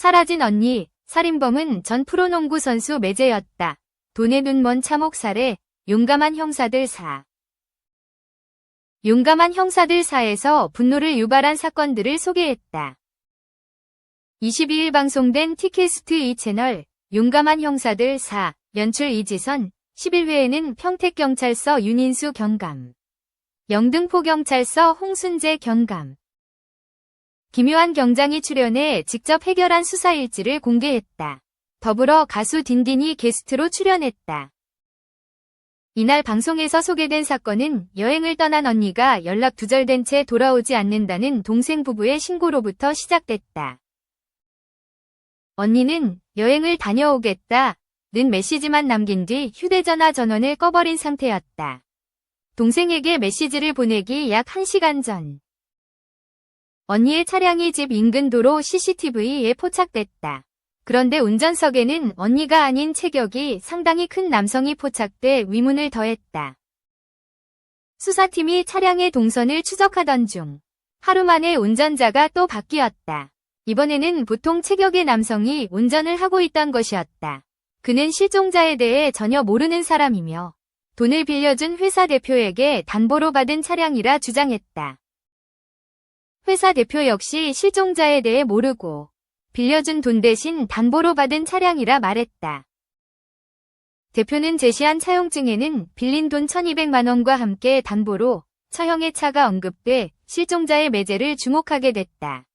사라진 언니, 살인범은 전 프로농구 선수 매제였다. 돈의 눈먼 참혹 살해, 용감한 형사들 사. 용감한 형사들 사에서 분노를 유발한 사건들을 소개했다. 22일 방송된 티켓스트 이 채널 용감한 형사들 4 연출 이지선 11회에는 평택경찰서 윤인수 경감 영등포경찰서 홍순재 경감 김요한 경장이 출연해 직접 해결한 수사 일지를 공개했다. 더불어 가수 딘딘이 게스트로 출연했다. 이날 방송에서 소개된 사건은 여행을 떠난 언니가 연락 두절된 채 돌아오지 않는다는 동생 부부의 신고로부터 시작됐다. 언니는 여행을 다녀오겠다. 는 메시지만 남긴 뒤 휴대전화 전원을 꺼버린 상태였다. 동생에게 메시지를 보내기 약 1시간 전. 언니의 차량이 집 인근 도로 CCTV에 포착됐다. 그런데 운전석에는 언니가 아닌 체격이 상당히 큰 남성이 포착돼 위문을 더했다. 수사팀이 차량의 동선을 추적하던 중 하루 만에 운전자가 또 바뀌었다. 이번에는 보통 체격의 남성이 운전을 하고 있던 것이었다. 그는 실종자에 대해 전혀 모르는 사람이며 돈을 빌려준 회사 대표에게 담보로 받은 차량이라 주장했다. 회사 대표 역시 실종자에 대해 모르고 빌려준 돈 대신 담보로 받은 차량이라 말했다. 대표는 제시한 차용증에는 빌린 돈 1200만 원과 함께 담보로 처형의 차가 언급돼 실종자의 매제를 주목하게 됐다.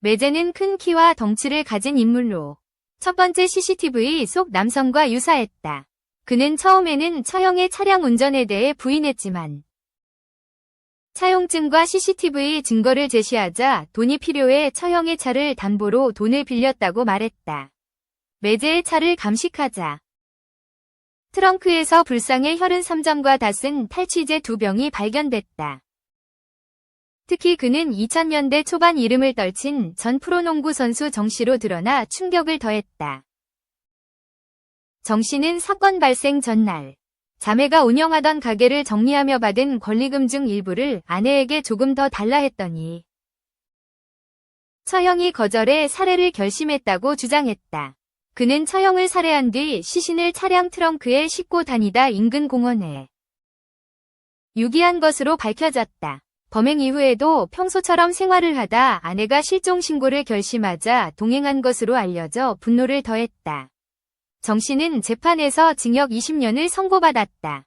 매제는 큰 키와 덩치를 가진 인물로 첫 번째 CCTV 속 남성과 유사했다. 그는 처음에는 처형의 차량 운전에 대해 부인했지만 차용증과 CCTV 증거를 제시하자 돈이 필요해 처형의 차를 담보로 돈을 빌렸다고 말했다. 매제의 차를 감식하자 트렁크에서 불상의 혈흔 3점과 닷은 탈취제 두 병이 발견됐다. 특히 그는 2000년대 초반 이름을 떨친 전 프로농구 선수 정씨로 드러나 충격을 더했다. 정씨는 사건 발생 전날 자매가 운영하던 가게를 정리하며 받은 권리금 중 일부를 아내에게 조금 더 달라 했더니 처형이 거절해 살해를 결심했다고 주장했다. 그는 처형을 살해한 뒤 시신을 차량 트렁크에 싣고 다니다 인근 공원에 유기한 것으로 밝혀졌다. 범행 이후에도 평소처럼 생활을 하다 아내가 실종 신고를 결심하자 동행한 것으로 알려져 분노를 더했다. 정 씨는 재판에서 징역 20년을 선고받았다.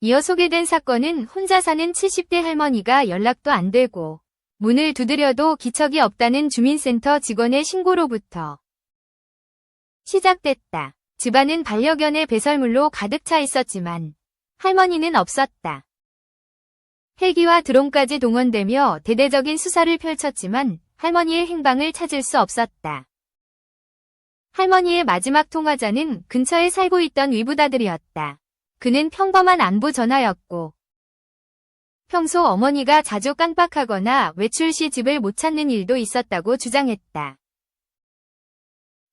이어 소개된 사건은 혼자 사는 70대 할머니가 연락도 안 되고 문을 두드려도 기척이 없다는 주민센터 직원의 신고로부터 시작됐다. 집안은 반려견의 배설물로 가득 차 있었지만 할머니는 없었다. 헬기와 드론까지 동원되며 대대적인 수사를 펼쳤지만 할머니의 행방을 찾을 수 없었다. 할머니의 마지막 통화자는 근처에 살고 있던 위부다들이었다. 그는 평범한 안부 전화였고 평소 어머니가 자주 깜빡하거나 외출 시 집을 못 찾는 일도 있었다고 주장했다.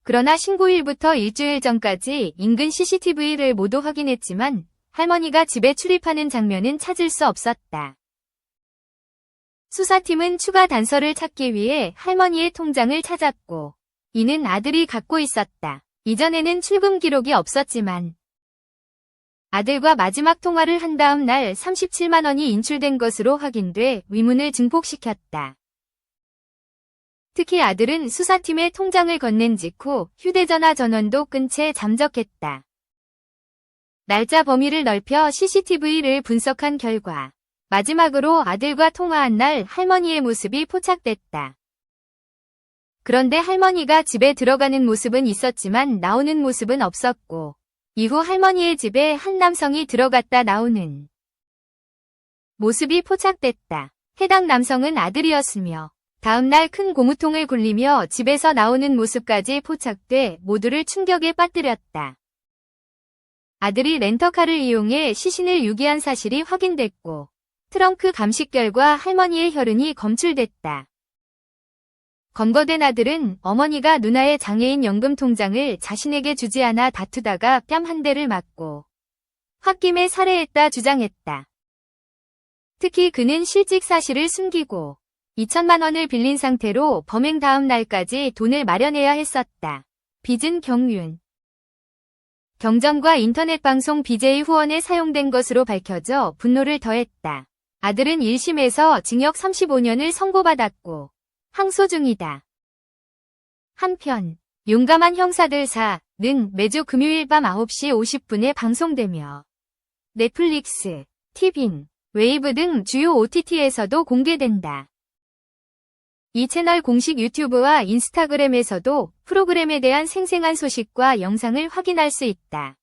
그러나 신고일부터 일주일 전까지 인근 CCTV를 모두 확인했지만 할머니가 집에 출입하는 장면은 찾을 수 없었다. 수사팀은 추가 단서를 찾기 위해 할머니의 통장을 찾았고 이는 아들이 갖고 있었다. 이전에는 출금 기록이 없었지만 아들과 마지막 통화를 한 다음 날 37만 원이 인출된 것으로 확인돼 위문을 증폭시켰다. 특히 아들은 수사팀의 통장을 건넨 직후 휴대전화 전원도 끈 채 잠적했다. 날짜 범위를 넓혀 CCTV를 분석한 결과 마지막으로 아들과 통화한 날 할머니의 모습이 포착됐다. 그런데 할머니가 집에 들어가는 모습은 있었지만 나오는 모습은 없었고 이후 할머니의 집에 한 남성이 들어갔다 나오는 모습이 포착됐다. 해당 남성은 아들이었으며 다음날 큰 고무통을 굴리며 집에서 나오는 모습까지 포착돼 모두를 충격에 빠뜨렸다. 아들이 렌터카를 이용해 시신을 유기한 사실이 확인됐고 트렁크 감식 결과 할머니의 혈흔이 검출됐다. 검거된 아들은 어머니가 누나의 장애인 연금 통장을 자신에게 주지 않아 다투다가 뺨 한 대를 맞고 홧김에 살해했다 주장했다. 특히 그는 실직 사실을 숨기고 2천만 원을 빌린 상태로 범행 다음 날까지 돈을 마련해야 했었다. 빚은 경윤. 경정과 인터넷 방송 BJ 후원에 사용된 것으로 밝혀져 분노를 더했다. 아들은 1심에서 징역 35년을 선고받았고 항소 중이다. 한편 용감한 형사들 4는 매주 금요일 밤 9시 50분에 방송되며 넷플릭스, 티빙, 웨이브 등 주요 OTT에서도 공개된다. 이 채널 공식 유튜브와 인스타그램에서도 프로그램에 대한 생생한 소식과 영상을 확인할 수 있다.